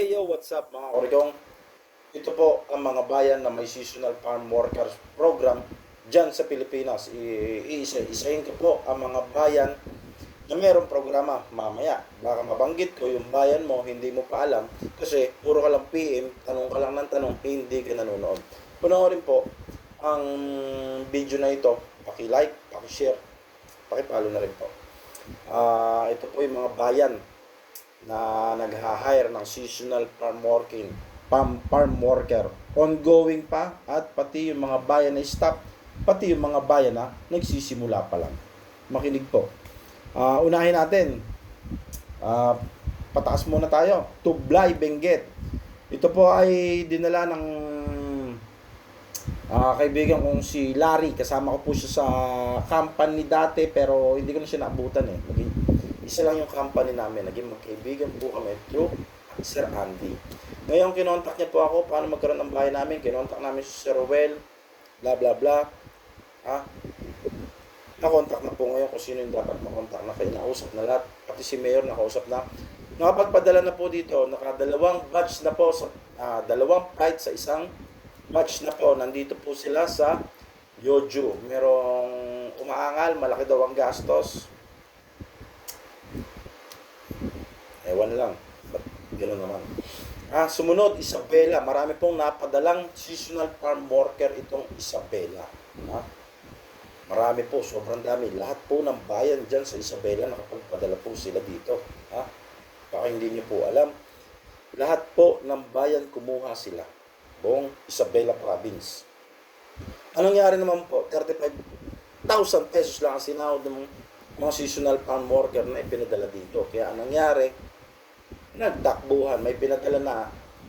Hey yo, what's up mga korigong? Ito po ang mga bayan na may seasonal farm workers program dyan sa Pilipinas. Iisa-isahin ko po ang mga bayan na mayroong programa mamaya. Baka mabanggit ko yung bayan mo, hindi mo pa alam. Kasi puro ka lang PM, tanong ka lang ng tanong, hindi ka nanonood. Panoorin po ang video na ito. Paki-like, paki-share, paki-follow na rin po. Ah, ito po yung mga bayan na nagha-hire ng seasonal farm working farm, worker. Ongoing pa at pati yung mga bayan na stop pati yung mga bayan na nagsisimula pa lang. Makinig po. Ah, unahin natin. Ah, pataas muna tayo. Tublay Benguet. Ito po ay dinala ng ah, kaibigan kong si Larry. Kasama ko po siya sa company dati pero hindi ko na siya naabutan eh. Naging- isa lang yung company namin. Naging magkaibigan po kami through Sir Andy. Ngayon, kinontak niya po ako paano magkaroon ng bahay namin. Kinontak namin si Sir Ruel, bla bla bla. Ha? Nakontak na po ngayon kung sino yung dapat makontak na kayo. Nausap na lahat. Pati si Mayor nakausap na. Nakapagpadala na po dito. Nakadalawang batch na po. Sa, ah, dalawang flight sa isang batch na po. Nandito po sila sa Yoju. Merong umaangal. Malaki daw ang gastos. Ewan lang. Ba't gano'n naman? Ah, sumunod, Isabela. Marami pong napadalang seasonal farm worker itong Isabela. Ha? Marami po, sobrang dami. Lahat po ng bayan dyan sa Isabela, nakapagpadala po sila dito. Ha? Baka hindi niyo po alam. Lahat po ng bayan kumuha sila. Buong Isabela Province. Anong nangyari naman po? 35,000 pesos lang ang sinahod ng mga seasonal farm worker na ipinadala dito. Kaya anong nangyari? Nagtakbuhan. May pinadala na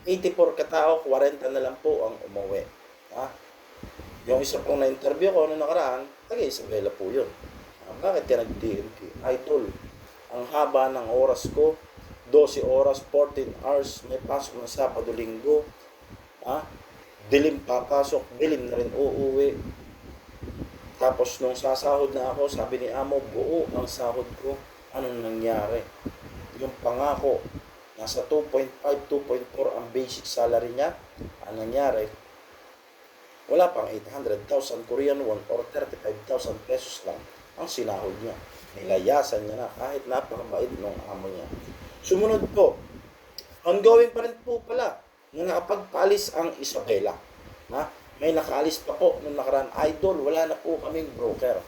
84 katao, 40 na lang po ang umuwi. Ha? Yung isa pong na-interview ko noong nakaraan, taga Isabela po yun. Ah, bakit ka nag-DMT? Idol, ang haba ng oras ko, 12 oras, 14 hours, may pasok ng Sabado, Linggo. Ha? Dilim papasok, dilim na rin uuwi. Tapos nung sasahod na ako, sabi ni Amo, buo ang sahod ko. Anong nangyari? Yung pangako, nasa 2.5, 2.4 ang basic salary niya. Ang nangyari, wala pang 800,000 Korean won or 35,000 pesos lang ang sinahod niya. Nilayasan niya na kahit napakabait ng amo niya. Sumunod po, ongoing pa rin po pala na nakapagpaalis ang Isabela. Ha? May nakaalis pa po nung nakaraan idol, wala na po kaming broker.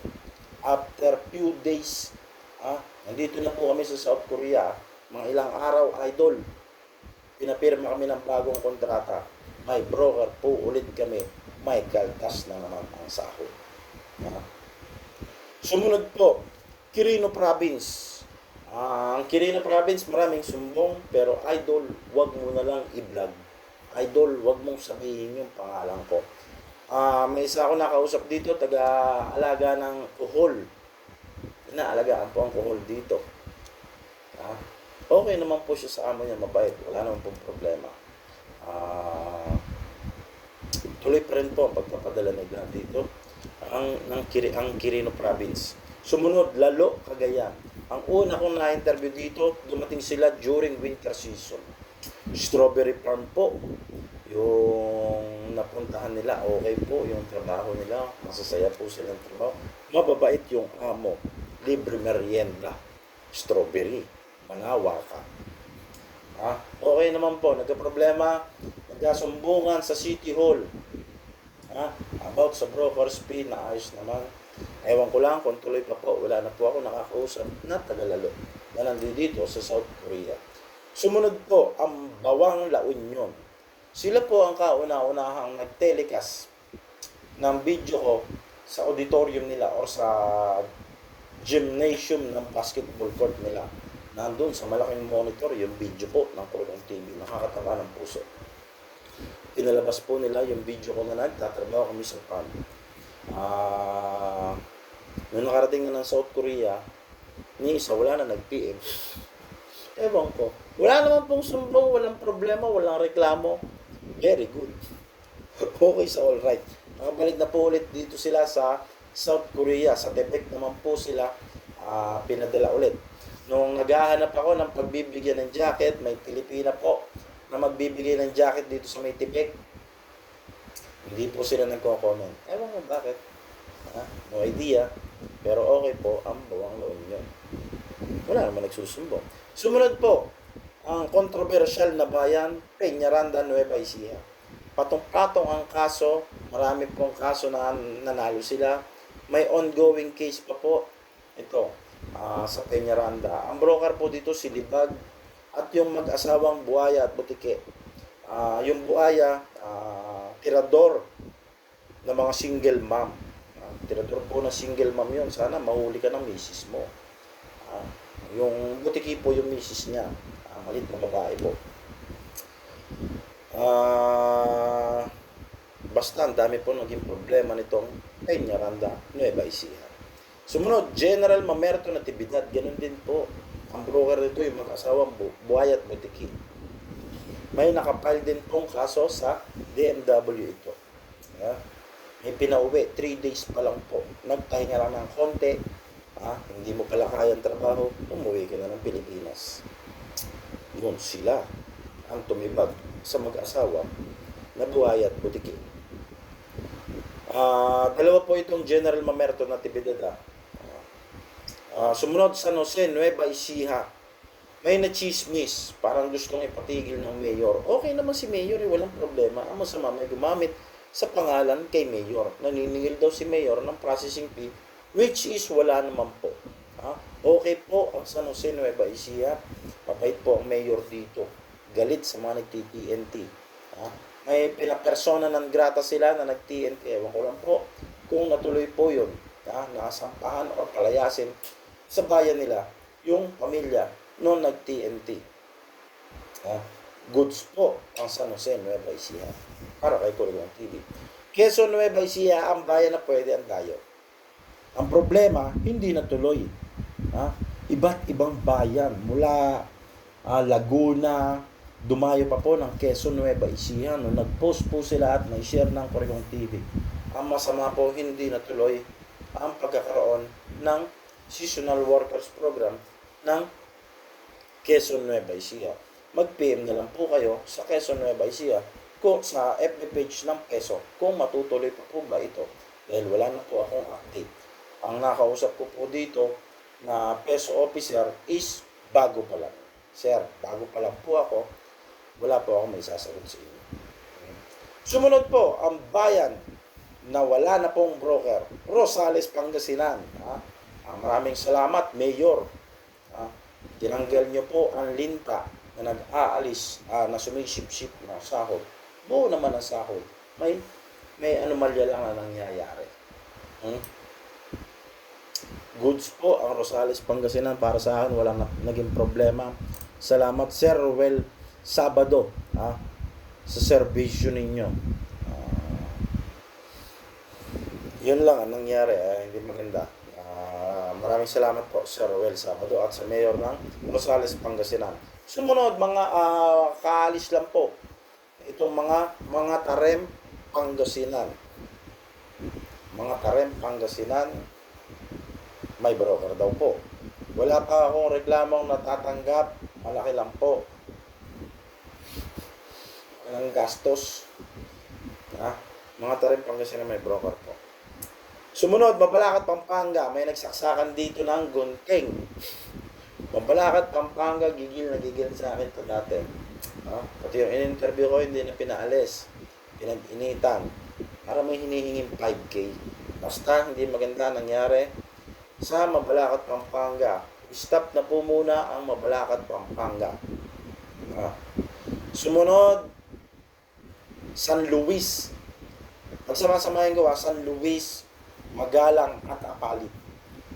After few days, ha? nandito na po kami sa South Korea, mga ilang araw, idol, pinapirma kami ng bagong kontrata. May broker po ulit kami. May kaltas na naman ang sahod. Ha? Sumunod po, Quirino Province. Ah, ang Quirino Province, maraming sumbong, pero idol, wag mo na lang i-vlog. Idol, wag mong sabihin yung pangalan ko. Ah, may isa ako nakausap dito, taga-alaga ng kuhol. Inaalagaan po ang kuhol dito. Ah, okay naman po siya sa amo niya, mabait. Wala naman pong problema. Ah, tuloy pa rin po ang pagpapadala nila dito ang ng Kiri, ang Quirino province. Sumunod lalo Cagayan. Ang una kong na-interview dito, dumating sila during winter season. Strawberry farm po. Yung napuntahan nila, okay po yung trabaho nila. Masasaya po silang trabaho. Mababait yung amo. Libre merienda. Strawberry. Manawa ka. Ha? Okay naman po. Nagka-problema. Nagkasumbungan sa City Hall. Ha? About sa broker's fee, naayos naman. Ewan ko lang kung tuloy pa po. Wala na po ako nakakausap na tagalalo na nandito sa South Korea. Sumunod po ang Bawang La Union. Sila po ang kauna-unahang nag-telecast ng video ko sa auditorium nila or sa gymnasium ng basketball court nila. Nandun sa malaking monitor yung video po ng Kulong TV. Nakakatama ng puso pinalabas po nila yung video ko na nagtatrabaho kami sa farm. Ah, nung nakarating na ng South Korea, ni isa wala na nag-PM. Ewan ko. Wala naman pong sumbong, walang problema, walang reklamo. Very good. okay sa all right. Nakabalik na po ulit dito sila sa South Korea. Sa Tepec naman po sila ah, pinadala ulit. Nung naghahanap ako ng pagbibigyan ng jacket, may Pilipina po na magbibigay ng jacket dito sa may tipik. Hindi po sila nagko-comment. Ewan ko bakit. Ha? No idea. Pero okay po, ang bawang loob yun. Wala naman nagsusumbong. Sumunod po, ang kontrobersyal na bayan, Peñaranda, Nueva Ecija. Patong-patong ang kaso, marami pong kaso na nanalo sila. May ongoing case pa po. Ito, ah, sa Peñaranda. Ang broker po dito si Libag at yung mag-asawang buhaya at butike. Ah, yung buhaya, ah, tirador ng mga single mom. Ah, tirador po ng single mom yun. Sana mahuli ka ng misis mo. Ah, yung butiki po yung misis niya. Ah, malit na babae po. Ah, basta ang dami po naging problema nitong Peñaranda, Nueva Ecija. Sumunod, General Mamerto Natividad, ganun din po. Ang broker nito yung mag-asawang bu- buhay at butiki. May nakapile din pong kaso sa DMW ito. Yeah. May pinauwi, 3 days pa lang po. Nagpahinga lang ng konti. Ah, hindi mo pala kayang trabaho, umuwi ka na ng Pilipinas. Yun sila ang tumibag sa mag-asawa na buhay at butiki. Ah, dalawa po itong General Mamerto na tibidad. Ah, sumunod sa Jose, Nueva Ecija. May na-chismis, parang gustong ipatigil ng mayor. Okay naman si mayor, eh, walang problema. Ang masama, may gumamit sa pangalan kay mayor. Naniningil daw si mayor ng processing fee, which is wala naman po. Ha? Okay po ang San Jose, Nueva Ecija. Mabait po ang mayor dito. Galit sa mga nag-TNT. Ha? May pinapersona ng grata sila na nag-TNT. Ewan ko lang po kung natuloy po yun. Ha? Nakasampahan o palayasin sa bayan nila yung pamilya noong nag-TNT. Ha? Goods po ang San Jose, Nueva Ecija. Para kay Kurilang TV. Quezon, Nueva Ecija, ang bayan na pwede ang dayo. Ang problema, hindi natuloy. Ha? Iba't ibang bayan mula ah, Laguna, dumayo pa po ng Quezon Nueva Ecija. No, nag-post po sila at nag-share ng Kurilang TV. Ang masama po, hindi natuloy ang pagkakaroon ng seasonal workers program ng Quezon Nueva Ecija. Mag-PM na lang po kayo sa Quezon Nueva Ecija kung sa FB page ng Quezon kung matutuloy pa po ba ito dahil wala na po akong update. Ang nakausap ko po dito na peso officer is bago pa lang. Sir, bago pa lang po ako, wala po ako may sasagot sa inyo. Sumunod po, ang bayan na wala na pong broker, Rosales, Pangasinan. Ha? Ah, maraming salamat, Mayor. Ha? Tinanggal niyo po ang linta na nag-aalis, ah, na sumisip-sip na sahod. Buo naman ang sahod. May, may anomalya lang na nangyayari. Hmm? Goods po ang Rosales, Pangasinan. Para sa akin, walang na- naging problema. Salamat, Sir Ruel Sabado. Ha? Sa servisyo ninyo. Ah, yun lang ang nangyari. ah, hindi maganda. Maraming salamat po, Sir Ruel Sabado at sa Mayor ng Rosales, Pangasinan. Sumunod, mga ah, kaalis lang po. Itong mga mga tarem Pangasinan. Mga tarem Pangasinan, may broker daw po. Wala pa akong reklamong natatanggap. Malaki lang po. Walang gastos. Ha? Mga tarim Pangasinan may broker po. Sumunod, Mabalacat, Pampanga. May nagsaksakan dito ng gunting. Mabalacat, Pampanga, gigil na gigil sa akin to dati. Ha? Pati yung in-interview ko, hindi na pinaalis. Pinag-initan. Para may hinihinging 5K. Basta, hindi maganda nangyari sa Mabalacat, Pampanga. Stop na po muna ang Mabalacat, Pampanga. Ah. Sumunod, San Luis. Pagsama-samahin ko, ah, San Luis, Magalang at Apalit.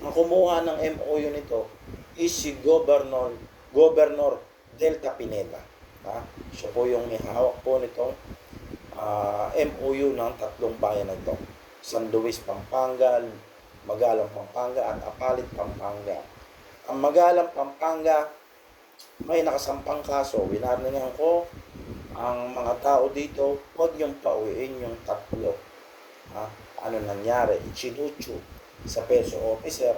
Ang kumuha ng MOU nito is si Governor, Governor Delta Pineda. Ha? Siya po yung may hawak po nitong ah, MOU ng tatlong bayan na ito. San Luis, Pampanga, Magalang, Pampanga at Apalit, Pampanga. Ang Magalang, Pampanga, may nakasampang kaso. Winarningan ko ang mga tao dito, huwag yung pauwiin yung tatlo. Ha? Ano nangyari? Ichinuchu sa peso officer,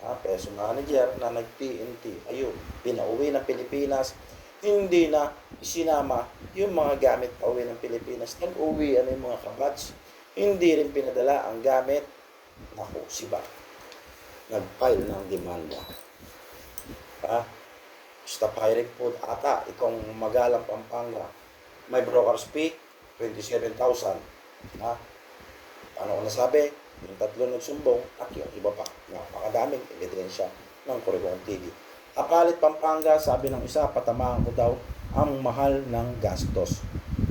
ha? peso manager na nag-PNT. Ayun, pinauwi ng Pilipinas. hindi na isinama yung mga gamit pa uwi ng Pilipinas. Nag-uwi ano yung mga kabats. Hindi rin pinadala ang gamit. Naku, siba. Nag-file ng demanda. Ha? Stop hiring po ata itong Magalang Pampanga. May broker's fee, 27,000. Ha? Paano ko nasabi? Yung tatlo nagsumbong at yung iba pa. Napakadaming ebidensya ng Corregong TV. Apalit Pampanga, sabi ng isa, patamaan ko daw ang mahal ng gastos.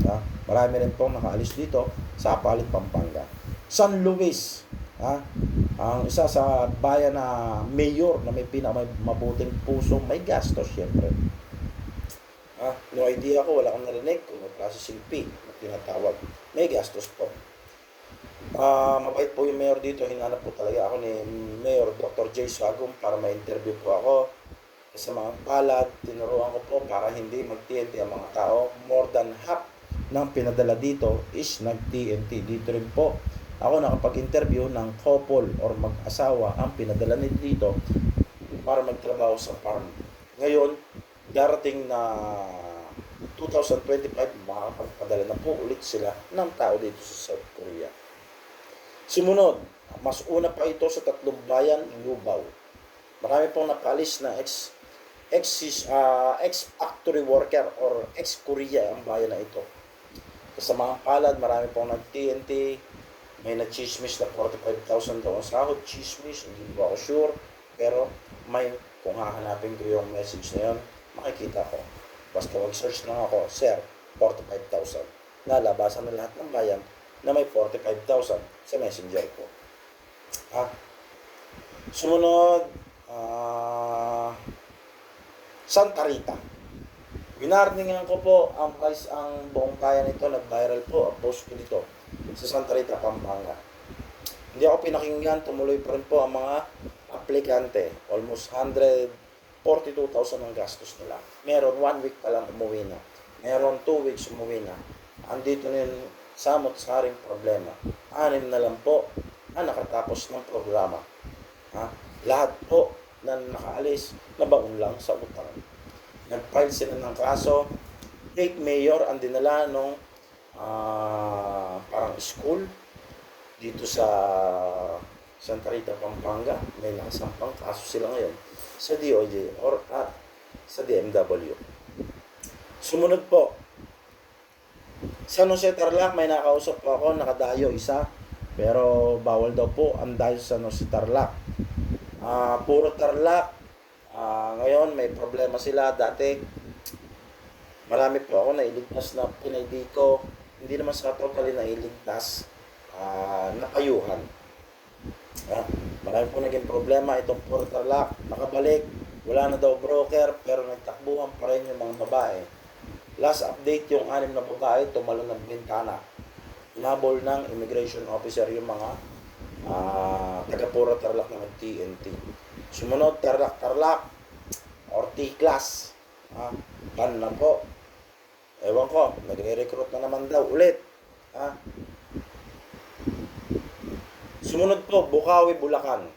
Ha? Marami rin pong nakaalis dito sa Apalit Pampanga. San Luis, ha? ang isa sa bayan na mayor na may pinaka mabuting puso, may gastos syempre. Ha? No idea ko, wala akong narinig kung may fee na tinatawag. May gastos po. Ah, mabait po yung mayor dito. Hinanap po talaga ako ni Mayor Dr. J. Sagum para ma-interview po ako sa mga palad. Tinuruan ko po para hindi mag-TNT ang mga tao. More than half ng pinadala dito is nag-TNT. Dito rin po ako nakapag-interview ng couple or mag-asawa ang pinadala nila dito para magtrabaho sa farm. Ngayon, darating na 2025, makakapagpadala na po ulit sila ng tao dito sa South. Sumunod, mas una pa ito sa tatlong bayan, Lubao. Marami pong napalis na ex ex ah, ex factory worker or ex Korea ang bayan na ito. Kasama ang palad, marami pong nag-TNT, may nag-chismis na 45,000 daw ang sahod, chismis, hindi po ako sure, pero may, kung hahanapin ko yung message na yun, makikita ko. Basta mag-search lang ako, Sir, 45,000. Lalabasan na lahat ng bayan na may 45,000 sa messenger ko. Ha? Sumunod, ah, Santa Rita. Winarningan ko po ang price ang buong kaya nito, nag-viral po ang post ko dito sa Santa Rita, Pampanga. Hindi ako pinakinggan, tumuloy pa rin po ang mga aplikante. Almost 142,000 ang gastos nila. Meron one week pa lang umuwi na. Meron two weeks umuwi na. Andito na yung samot saring problema. Anim na lang po ang nakatapos ng programa. Ha? Lahat po na nakaalis, nabaon lang sa utang. Nag-file sila ng kaso. Fake mayor ang dinala nung ah, parang school dito sa Santa Rita, Pampanga. May nakasampang kaso sila ngayon sa DOJ or ah, sa DMW. Sumunod po, San Jose Tarlac, may nakausap po ako, nakadayo isa. Pero bawal daw po ang dayo sa San Jose Tarlac. Ah, puro Tarlac. Ah, ngayon may problema sila dati. Marami po ako nailigtas na pinaydi ko. Hindi naman sa totally nailigtas. Ah, napayuhan. Ah, marami po naging problema itong puro Tarlac. Nakabalik. Wala na daw broker pero nagtakbuhan pa rin yung mga babae. Last update yung anim na babae tumalon ng bintana. Inabol ng immigration officer yung mga ah taga Puro Tarlac na TNT. Sumunod, Tarlac, or T-Class. Ah, ban na po. Ewan ko, nagre-recruit na naman daw ulit. Ah. Sumunod po, Bukawi, Bulacan.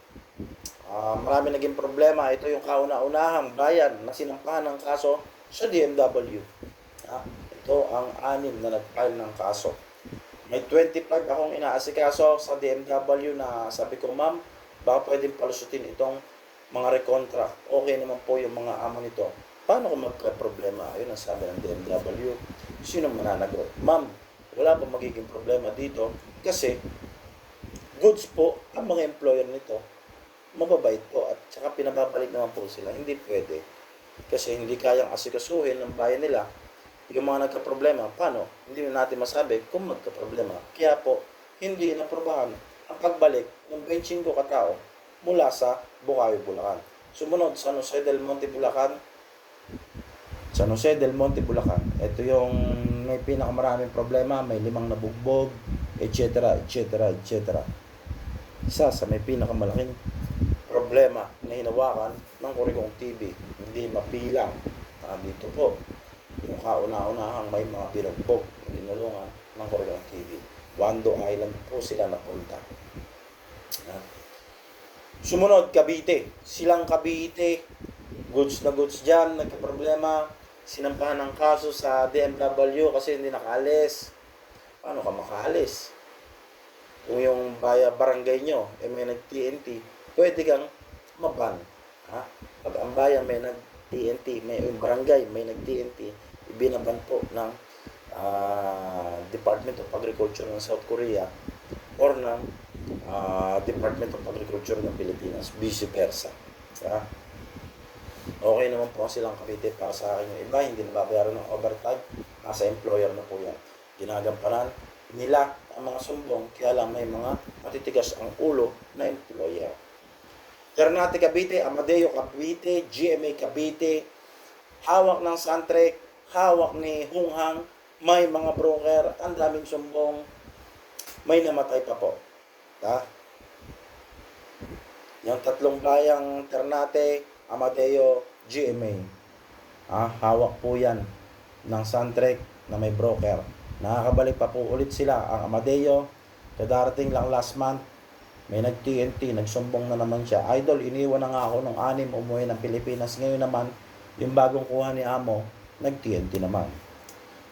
Ah, marami naging problema. Ito yung kauna-unahang bayan na sinampahan ng kaso sa DMW. Ito ang anim na nag-file ng kaso. May 25 akong inaasikaso sa DMW na sabi ko, ma'am, baka pwedeng palusutin itong mga recontract. Okay naman po yung mga amo nito. Paano kung magka-problema? Ayun ang sabi ng DMW. Sino mananagot? Ma'am, wala pa magiging problema dito kasi goods po ang mga employer nito mababait po at saka pinababalik naman po sila. Hindi pwede. Kasi hindi kayang asikasuhin ng bayan nila yung mga nagka-problema. Paano? Hindi na natin masabi kung magka-problema. Kaya po, hindi inaprobahan ang pagbalik ng 25 katao mula sa Bukawi, Bulacan. Sumunod, San Jose del Monte, Bulacan. San Jose del Monte, Bulacan. Ito yung may pinakamaraming problema, may limang nabugbog, etc., etc., etc. Isa sa may pinakamalaking problema na hinawakan ng Kurigong TV. Hindi mabilang. Ah, dito po, yung kauna-unahang may mga binugbog na tinulungan ng Kurigong TV. Wando Island po sila napunta. Ah. Sumunod, Cavite. Silang Cavite, goods na goods dyan, nagka-problema. sinampahan ng kaso sa DMW kasi hindi nakaalis. Paano ka makaalis? Kung yung baya barangay nyo, eh may nag-TNT, pwede kang maban. Ha? Pag ang bayan may nag-TNT, may yung barangay may nag-TNT, ibinaban po ng ah, Department of Agriculture ng South Korea or ng ah, Department of Agriculture ng Pilipinas, vice versa. Ha? Okay naman po silang Cavite para sa akin yung iba, hindi nababayaran ng overtime, nasa employer na po yan. Ginagampanan nila ang mga sumbong, kaya lang may mga matitigas ang ulo na employer. Ternate Cavite, Amadeo Cavite, GMA Cavite, hawak ng Santrek, hawak ni Hunghang, may mga broker, ang daming sumbong, may namatay pa po. Ha? Yung tatlong bayang Ternate, Amadeo, GMA. Ah, hawak po yan ng Santrek na may broker. Nakakabalik pa po ulit sila ang Amadeo. Kadarating lang last month, may nag-TNT, nagsumbong na naman siya. Idol, iniwan na nga ako ng anim umuwi ng Pilipinas. Ngayon naman, yung bagong kuha ni Amo, nag-TNT naman.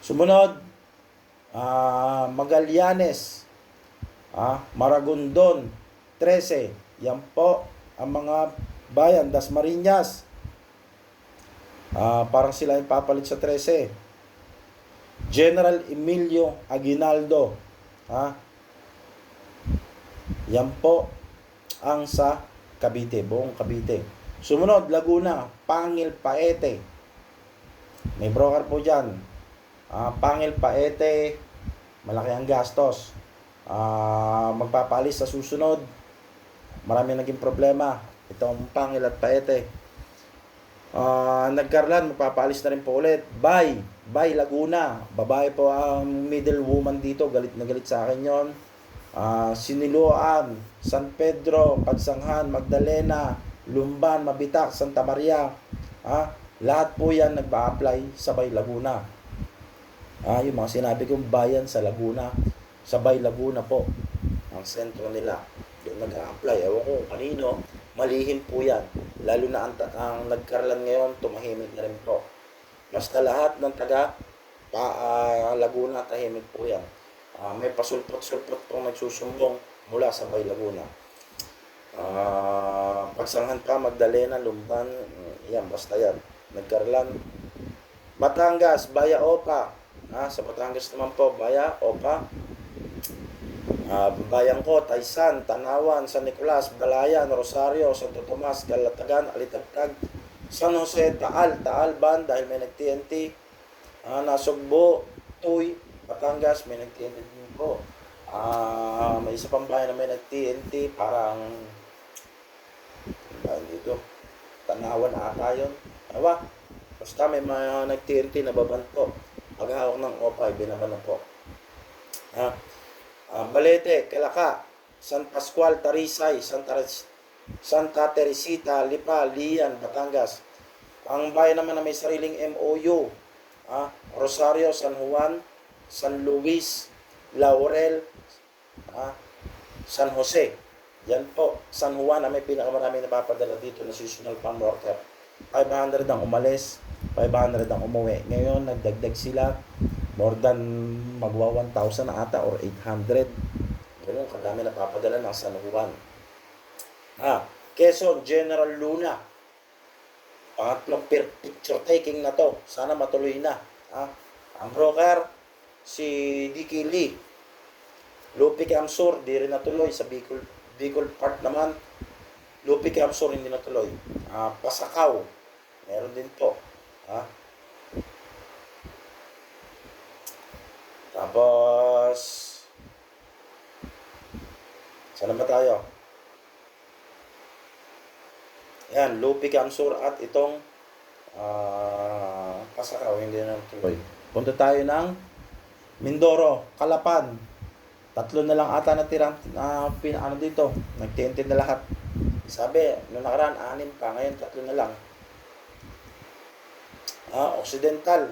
Sumunod, ah Magallanes, ah, Maragondon, 13. Yan po ang mga bayan, Das Marinas. Ah, parang sila yung papalit sa 13. General Emilio Aguinaldo. Ha? Yan po ang sa Cavite, buong Cavite. Sumunod, Laguna, Pangil Paete. May broker po dyan. Ah, Pangil Paete, malaki ang gastos. Ah, magpapalis sa susunod. Marami naging problema. Itong Pangil at Paete. Ah, nagkarlan, magpapaalis na rin po ulit. Bye. Bye Laguna. Babae po ang middle woman dito. Galit na galit sa akin yon. Ah, Siniluan, San Pedro, Pagsanghan, Magdalena, Lumban, Mabitak, Santa Maria. Ah, lahat po yan nagpa-apply sa Bay Laguna. Ah, yung mga sinabi kong bayan sa Laguna, sa Bay Laguna po, ang sentro nila. Doon nag-a-apply. Ewan ko kanino, malihin po yan. Lalo na ang, ang nagkarlan ngayon, tumahimik na rin po. Basta lahat ng taga pa, ah, Laguna, tahimik po yan. Ah, may pasulpot-sulpot pong nagsusumbong mula sa Bay Laguna. Ah, pagsanghan pa, Magdalena, Lumban, mm, yan, basta yan. Nagkarlan. Batangas, Baya Opa. Ah, sa Batangas naman po, Baya Opa. Ah, bayan ko, Taysan, Tanawan, San Nicolas, Balayan, Rosario, Santo Tomas, Galatagan, Alitagtag, San Jose, Taal, Taalban, dahil may nag-TNT, ah, Nasugbo, Tuy, Batangas, may nag-TNT din po. Ah, may isa pang bayan na may nag-TNT, parang, ano ba dito? Tanawan ata yun. Awa, basta may mga nag-TNT na baban po. Paghawak ng OPA, binaban na po. Ha? Ah, Balete, Kelaka, San Pascual, Tarisay, Santa, Santa Teresita, Lipa, Lian, Batangas. Ang bayan naman na may sariling MOU, ah, Rosario, San Juan, San Luis, Laurel, ah, San Jose. Yan po, San Juan na may pinakamaraming napapadala dito na seasonal farm worker. 500 ang umalis, 500 ang umuwi. Ngayon, nagdagdag sila more than magwa 1,000 na ata or 800. Ganun, kadami na papadala ng San Juan. Ah, Quezon, General Luna. Pangatlong picture taking na to. Sana matuloy na. Ah, ang broker, si Dicky Lee. Lupi Camsur, di rin natuloy. Sa Bicol, Bicol Park naman, Lupi Camsur hindi natuloy. Ah, Pasakaw, meron din po. Ah, Tapos, saan ba tayo? Yan, Lupi Kamsur at itong ah Pasakaw, hindi na tuloy. Punta tayo ng Mindoro, Kalapan. Tatlo na lang ata natirang uh, pin, ano dito, nagtintin na lahat. Sabi, nung nakaraan, anim pa, ngayon tatlo na lang. Ah, Occidental,